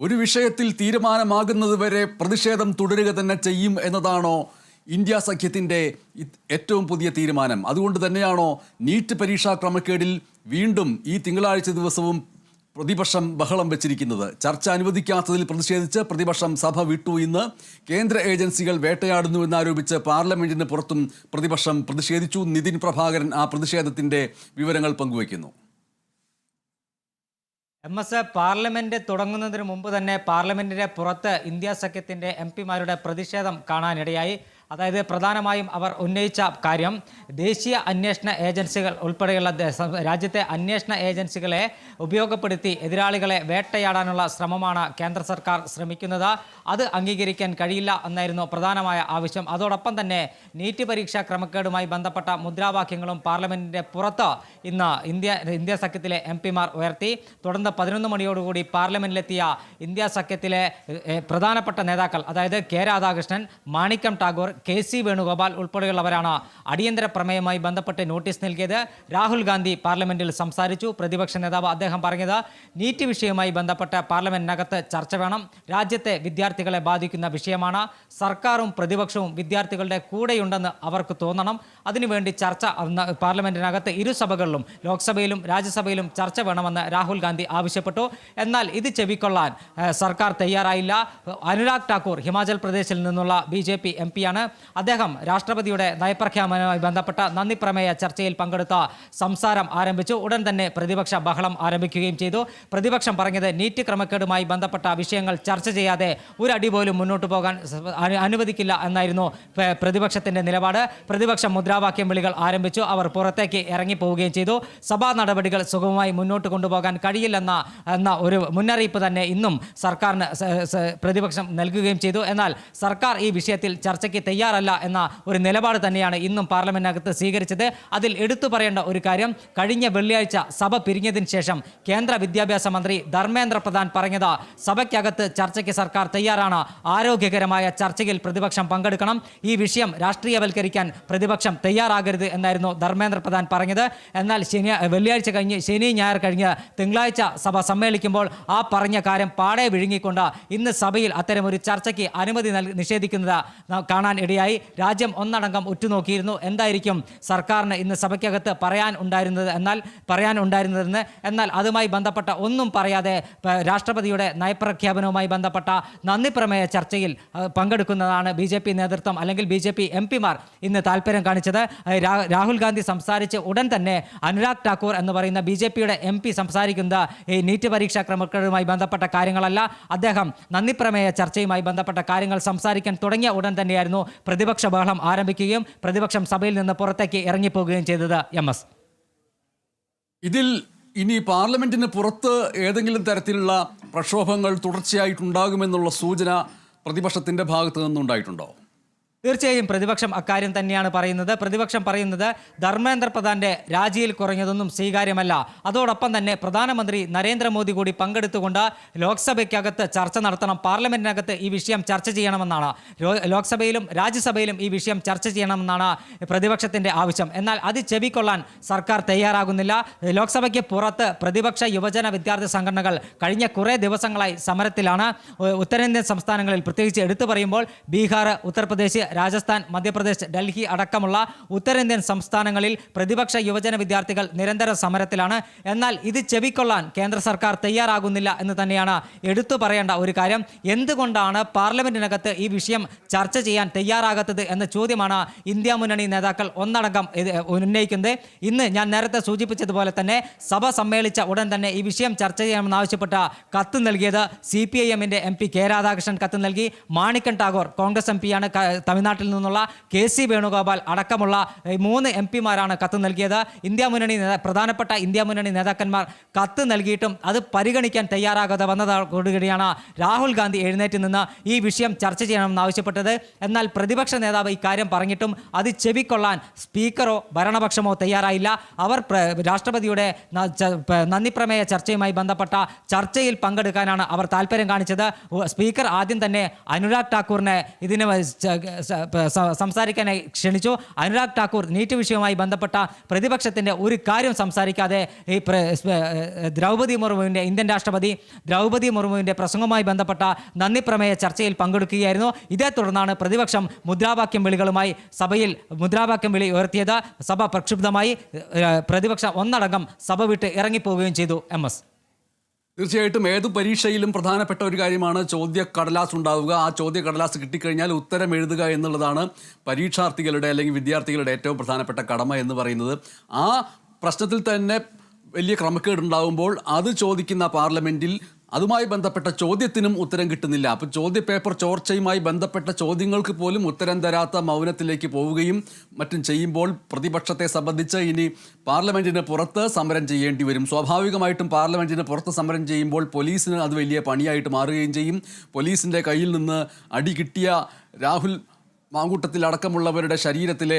ഒരു വിഷയത്തിൽ തീരുമാനമാകുന്നതുവരെ പ്രതിഷേധം തുടരുക തന്നെ ചെയ്യും എന്നതാണോ ഇന്ത്യ സഖ്യത്തിന്റെ ഏറ്റവും പുതിയ തീരുമാനം? അതുകൊണ്ട് തന്നെയാണോ നീറ്റ് പരീക്ഷാ ക്രമക്കേടിൽ വീണ്ടും ഈ തിങ്കളാഴ്ച ദിവസവും പ്രതിപക്ഷം ബഹളം വെച്ചിരിക്കുന്നത്? ചർച്ച അനുവദിക്കാത്തതിൽ പ്രതിഷേധിച്ച് പ്രതിപക്ഷം സഭ വിട്ടു ഇന്ന് കേന്ദ്ര ഏജൻസികൾ വേട്ടയാടുന്നുവെന്നാരോപിച്ച് പാർലമെന്റിന് പുറത്തും പ്രതിപക്ഷം പ്രതിഷേധിച്ചു. നിതിൻ പ്രഭാകരൻ ആ പ്രതിഷേധത്തിന്റെ വിവരങ്ങൾ പങ്കുവയ്ക്കുന്നു. എം എസ് പാർലമെന്റ് തുടങ്ങുന്നതിന് മുമ്പ് തന്നെ പാർലമെന്റിന്റെ പുറത്ത് ഇന്ത്യ സഖ്യത്തിന്റെ എം പിമാരുടെ പ്രതിഷേധം കാണാനിടയായി. അതായത് പ്രധാനമായും അവർ ഉന്നയിച്ച കാര്യം ദേശീയ അന്വേഷണ ഏജൻസികൾ ഉൾപ്പെടെയുള്ള രാജ്യത്തെ അന്വേഷണ ഏജൻസികളെ ഉപയോഗപ്പെടുത്തി എതിരാളികളെ വേട്ടയാടാനുള്ള ശ്രമമാണ് കേന്ദ്ര സർക്കാർ ശ്രമിക്കുന്നത്. അത് അംഗീകരിക്കാൻ കഴിയില്ല എന്നായിരുന്നു പ്രധാനമായ ആവശ്യം. അതോടൊപ്പം തന്നെ നീറ്റ് പരീക്ഷാ ക്രമക്കേടുമായി ബന്ധപ്പെട്ട മുദ്രാവാക്യങ്ങളും പാർലമെന്റിന്റെ പുറത്ത് ഇന്ന് ഇന്ത്യ ഇന്ത്യ സഖ്യത്തിലെ എം പിമാർ ഉയർത്തി. തുടർന്ന് പതിനൊന്ന് മണിയോടുകൂടി പാർലമെന്റിലെത്തിയ ഇന്ത്യ സഖ്യത്തിലെ പ്രധാനപ്പെട്ട നേതാക്കൾ അതായത് K Radhakrishnan Manickam Tagore K C Venugopal ഉൾപ്പെടെയുള്ളവരാണ് അടിയന്തര പ്രമേയവുമായി ബന്ധപ്പെട്ട് നോട്ടീസ് നൽകിയത്. രാഹുൽ ഗാന്ധി പാർലമെന്റിൽ സംസാരിച്ചു. പ്രതിപക്ഷ നേതാവ് അദ്ദേഹം പറഞ്ഞത് നീറ്റ് വിഷയവുമായി ബന്ധപ്പെട്ട് പാർലമെന്റിനകത്ത് ചർച്ച വേണം. രാജ്യത്തെ വിദ്യാർത്ഥികളെ ബാധിക്കുന്ന വിഷയമാണ്. സർക്കാരും പ്രതിപക്ഷവും വിദ്യാർത്ഥികളുടെ കൂടെയുണ്ടെന്ന് അവർക്ക് തോന്നണം. അതിനുവേണ്ടി ചർച്ച പാർലമെന്റിനകത്ത് ഇരു സഭകളിലും ലോക്സഭയിലും രാജ്യസഭയിലും ചർച്ച വേണമെന്ന് രാഹുൽ ഗാന്ധി ആവശ്യപ്പെട്ടു. എന്നാൽ ഇത് ചെവിക്കൊള്ളാൻ സർക്കാർ തയ്യാറായില്ല. അനുരാഗ് ഠാക്കൂർ ഹിമാചൽ പ്രദേശിൽ നിന്നുള്ള ബി ജെ പി എം പിയാണ്. അദ്ദേഹം രാഷ്ട്രപതിയുടെ നയപ്രഖ്യാപനവുമായി ബന്ധപ്പെട്ട നന്ദി പ്രമേയ ചർച്ചയിൽ പങ്കെടുത്ത സംസാരം ആരംഭിച്ചു. ഉടൻ തന്നെ പ്രതിപക്ഷ ബഹളം ആരംഭിക്കുകയും ചെയ്തു. പ്രതിപക്ഷം പറഞ്ഞത് നീറ്റ് ക്രമക്കേടുമായി ബന്ധപ്പെട്ട വിഷയങ്ങൾ ചർച്ച ചെയ്യാതെ ഒരടി പോലും മുന്നോട്ട് പോകാൻ അനുവദിക്കില്ല എന്നായിരുന്നു പ്രതിപക്ഷത്തിന്റെ നിലപാട്. പ്രതിപക്ഷം മുദ്രാവാക്യം വിളികൾ ആരംഭിച്ചു. അവർ പുറത്തേക്ക് ഇറങ്ങിപ്പോവുകയും ചെയ്തു. സഭാ നടപടികൾ സുഗമമായി മുന്നോട്ട് കൊണ്ടുപോകാൻ കഴിയില്ലെന്ന എന്ന ഒരു മുന്നറിയിപ്പ് തന്നെ ഇന്നും സർക്കാരിന് പ്രതിപക്ഷം നൽകുകയും ചെയ്തു. എന്നാൽ സർക്കാർ ഈ വിഷയത്തിൽ ചർച്ചയ്ക്ക് തയ്യാറല്ല എന്ന ഒരു നിലപാട് തന്നെയാണ് ഇന്നും പാർലമെന്റിനകത്ത് സ്വീകരിച്ചത്. അതിൽ എടുത്തു പറയേണ്ട ഒരു കാര്യം കഴിഞ്ഞ വെള്ളിയാഴ്ച സഭ പിരിഞ്ഞതിന് ശേഷം കേന്ദ്ര വിദ്യാഭ്യാസ മന്ത്രി ധർമ്മേന്ദ്ര പ്രധാൻ പറഞ്ഞത് സഭയ്ക്കകത്ത് ചർച്ചയ്ക്ക് സർക്കാർ തയ്യാറാണ്. ആരോഗ്യകരമായ ചർച്ചയിൽ പ്രതിപക്ഷം പങ്കെടുക്കണം. ഈ വിഷയം രാഷ്ട്രീയവൽക്കരിക്കാൻ പ്രതിപക്ഷം തയ്യാറാകരുത് എന്നായിരുന്നു ധർമ്മേന്ദ്ര പ്രധാൻ പറഞ്ഞത്. എന്നാൽ ശനി വെള്ളിയാഴ്ച കഴിഞ്ഞ് ശനി ഞായർ കഴിഞ്ഞ് തിങ്കളാഴ്ച സഭ സമ്മേളിക്കുമ്പോൾ ആ പറഞ്ഞ കാര്യം പാടെ വിഴുങ്ങിക്കൊണ്ട് ഇന്ന് സഭയിൽ അത്തരം ഒരു ചർച്ചയ്ക്ക് അനുമതി നൽകി നിഷേധിക്കുന്നത് കാണാൻ ഇടയായി. രാജ്യം ഒന്നടങ്കം ഉറ്റുനോക്കിയിരുന്നു. എന്തായിരിക്കും സർക്കാരിന് ഇന്ന് സഭയ്ക്കകത്ത് പറയാൻ ഉണ്ടായിരുന്നത് എന്നാൽ പറയാൻ ഉണ്ടായിരുന്നതെന്ന്. എന്നാൽ അതുമായി ബന്ധപ്പെട്ട ഒന്നും പറയാതെ രാഷ്ട്രപതിയുടെ നയപ്രഖ്യാപനവുമായി ബന്ധപ്പെട്ട നന്ദി പ്രമേയ ചർച്ചയിൽ പങ്കെടുക്കുന്നതാണ് ബി നേതൃത്വം അല്ലെങ്കിൽ ബി എം പിമാർ ഇന്ന് താല്പര്യം കാണിച്ചത്. രാ- രാഹുൽ ഗാന്ധി സംസാരിച്ച് ഉടൻ തന്നെ അനുരാഗ് ഠാക്കൂർ എന്ന് പറയുന്ന ബി ജെ പിയുടെ എം പി സംസാരിക്കുന്നത് ഈ നീറ്റ് പരീക്ഷാ ക്രമക്കേടുമായി ബന്ധപ്പെട്ട കാര്യങ്ങളല്ല. അദ്ദേഹം നന്ദി പ്രമേയ ചർച്ചയുമായി ബന്ധപ്പെട്ട കാര്യങ്ങൾ സംസാരിക്കാൻ തുടങ്ങിയ ഉടൻ തന്നെയായിരുന്നു പ്രതിപക്ഷ ബഹളം ആരംഭിക്കുകയും പ്രതിപക്ഷം സഭയിൽ നിന്ന് പുറത്തേക്ക് ഇറങ്ങിപ്പോകുകയും ചെയ്തത് എം എസ്. ഇതിൽ ഇനി പാർലമെന്റിന് പുറത്ത് ഏതെങ്കിലും തരത്തിലുള്ള പ്രക്ഷോഭങ്ങൾ തുടർച്ചയായിട്ടുണ്ടാകുമെന്നുള്ള സൂചന പ്രതിപക്ഷത്തിന്റെ ഭാഗത്ത് നിന്നുണ്ടായിട്ടുണ്ടോ? തീർച്ചയായും പ്രതിപക്ഷം അക്കാര്യം തന്നെയാണ് പറയുന്നത്. പ്രതിപക്ഷം പറയുന്നത് ധർമ്മേന്ദ്ര പ്രധാന്റെ രാജിയിൽ കുറഞ്ഞതൊന്നും സ്വീകാര്യമല്ല. അതോടൊപ്പം തന്നെ പ്രധാനമന്ത്രി നരേന്ദ്രമോദി കൂടി പങ്കെടുത്തുകൊണ്ട് ലോക്സഭയ്ക്കകത്ത് ചർച്ച നടത്തണം. പാർലമെന്റിനകത്ത് ഈ വിഷയം ചർച്ച ചെയ്യണമെന്നാണ്. ലോക്സഭയിലും രാജ്യസഭയിലും ഈ വിഷയം ചർച്ച ചെയ്യണമെന്നാണ് പ്രതിപക്ഷത്തിന്റെ ആവശ്യം. എന്നാൽ അത് ചെവിക്കൊള്ളാൻ സർക്കാർ തയ്യാറാകുന്നില്ല. ലോക്സഭയ്ക്ക് പുറത്ത് പ്രതിപക്ഷ യുവജന വിദ്യാർത്ഥി സംഘടനകൾ കഴിഞ്ഞ കുറേ ദിവസങ്ങളായി സമരത്തിലാണ്. ഉത്തരേന്ത്യൻ സംസ്ഥാനങ്ങളിൽ പ്രത്യേകിച്ച് എടുത്തു പറയുമ്പോൾ ബീഹാർ ഉത്തർപ്രദേശ് രാജസ്ഥാൻ മധ്യപ്രദേശ് ഡൽഹി അടക്കമുള്ള ഉത്തരേന്ത്യൻ സംസ്ഥാനങ്ങളിൽ പ്രതിപക്ഷ യുവജന വിദ്യാർത്ഥികൾ നിരന്തര സമരത്തിലാണ്. എന്നാൽ ഇത് ചെവിക്കൊള്ളാൻ കേന്ദ്ര സർക്കാർ തയ്യാറാകുന്നില്ല എന്ന് തന്നെയാണ് എടുത്തു പറയേണ്ട ഒരു കാര്യം. എന്തുകൊണ്ടാണ് പാർലമെന്റിനകത്ത് ഈ വിഷയം ചർച്ച ചെയ്യാൻ തയ്യാറാകാത്തത് എന്ന ചോദ്യമാണ് ഇന്ത്യ മുന്നണി നേതാക്കൾ ഒന്നടങ്കം ഉന്നയിക്കുന്നത്. ഇന്ന് ഞാൻ നേരത്തെ സൂചിപ്പിച്ചതുപോലെ തന്നെ സഭ സമ്മേളിച്ച ഉടൻ തന്നെ ഈ വിഷയം ചർച്ച ചെയ്യണമെന്നാവശ്യപ്പെട്ട കത്ത് നൽകിയത് സി പി ഐ എമ്മിന്റെ എം പി കെ രാധാകൃഷ്ണൻ കത്ത് നൽകി. മാണിക്കൻ ടാഗോർ കോൺഗ്രസ് എം പിയാണ് തമിഴ്നാട്ടിൽ നിന്നുള്ള കെ സി വേണുഗോപാൽ അടക്കമുള്ള മൂന്ന് എം പിമാരാണ് കത്ത് നൽകിയത്. ഇന്ത്യ മുന്നണി പ്രധാനപ്പെട്ട ഇന്ത്യ മുന്നണി നേതാക്കന്മാർ കത്ത് നൽകിയിട്ടും അത് പരിഗണിക്കാൻ തയ്യാറാകാതെ വന്നതോടുകൂടിയാണ് രാഹുൽ ഗാന്ധി എഴുന്നേറ്റ് നിന്ന് ഈ വിഷയം ചർച്ച ചെയ്യണമെന്ന് ആവശ്യപ്പെട്ടത്. എന്നാൽ പ്രതിപക്ഷ നേതാവ് ഇക്കാര്യം പറഞ്ഞിട്ടും അത് ചെവിക്കൊള്ളാൻ സ്പീക്കറോ ഭരണപക്ഷമോ തയ്യാറായില്ല. അവർ രാഷ്ട്രപതിയുടെ നന്ദിപ്രമേയ നന്ദി പ്രമേയ ചർച്ചയുമായി ബന്ധപ്പെട്ട ചർച്ചയിൽ പങ്കെടുക്കാനാണ് അവർ താല്പര്യം കാണിച്ചത്. സ്പീക്കർ ആദ്യം തന്നെ അനുരാഗ് ഠാക്കൂറിനെ ഇതിന് സംസാരിക്കാനായി ക്ഷണിച്ചു. അനുരാഗ് ഠാക്കൂർ നീറ്റ് വിഷയവുമായി ബന്ധപ്പെട്ട പ്രതിപക്ഷത്തിന്റെ ഒരു കാര്യം സംസാരിക്കാതെ ഈ ദ്രൗപദി മുർമുവിന്റെ ഇന്ത്യൻ രാഷ്ട്രപതി ദ്രൗപദി മുർമുവിന്റെ പ്രസംഗവുമായി ബന്ധപ്പെട്ട നന്ദി പ്രമേയ ചർച്ചയിൽ പങ്കെടുക്കുകയായിരുന്നു. ഇതേ തുടർന്നാണ് പ്രതിപക്ഷം മുദ്രാവാക്യം വിളികളുമായി സഭയിൽ മുദ്രാവാക്യം വിളി ഉയർത്തിയത്. സഭ പ്രക്ഷുബ്ധമായി. പ്രതിപക്ഷം ഒന്നടങ്കം സഭ വിട്ട് ഇറങ്ങിപ്പോവുകയും ചെയ്തു. M S. തീർച്ചയായിട്ടും ഏത് പരീക്ഷയിലും പ്രധാനപ്പെട്ട ഒരു കാര്യമാണ് ചോദ്യ കടലാസ് ഉണ്ടാവുക. ആ ചോദ്യ കടലാസ് കിട്ടിക്കഴിഞ്ഞാൽ ഉത്തരം എഴുതുക എന്നുള്ളതാണ് പരീക്ഷാർത്ഥികളുടെ അല്ലെങ്കിൽ വിദ്യാർത്ഥികളുടെ ഏറ്റവും പ്രധാനപ്പെട്ട കടമ എന്ന് പറയുന്നത്. ആ പ്രശ്നത്തിൽ തന്നെ വലിയ ക്രമക്കേടുണ്ടാകുമ്പോൾ അത് ചോദിക്കുന്ന പാർലമെന്റിൽ അതുമായി ബന്ധപ്പെട്ട ചോദ്യത്തിനും ഉത്തരം കിട്ടുന്നില്ല. അപ്പോൾ ചോദ്യ പേപ്പർ ചോർച്ചയുമായി ബന്ധപ്പെട്ട ചോദ്യങ്ങൾക്ക് പോലും ഉത്തരം തരാത്ത മൗനത്തിലേക്ക് പോവുകയും മറ്റും ചെയ്യുമ്പോൾ പ്രതിപക്ഷത്തെ സംബന്ധിച്ച് ഇനി പാർലമെന്റിന് പുറത്ത് സമരം ചെയ്യേണ്ടി വരും. സ്വാഭാവികമായിട്ടും പാർലമെന്റിന് പുറത്ത് സമരം ചെയ്യുമ്പോൾ പോലീസിന് അത് വലിയ പണിയായിട്ട് മാറുകയും ചെയ്യും. പോലീസിന്റെ കയ്യിൽ നിന്ന് അടി കിട്ടിയ രാഹുൽ മാങ്കൂട്ടത്തിലടക്കമുള്ളവരുടെ ശരീരത്തിലെ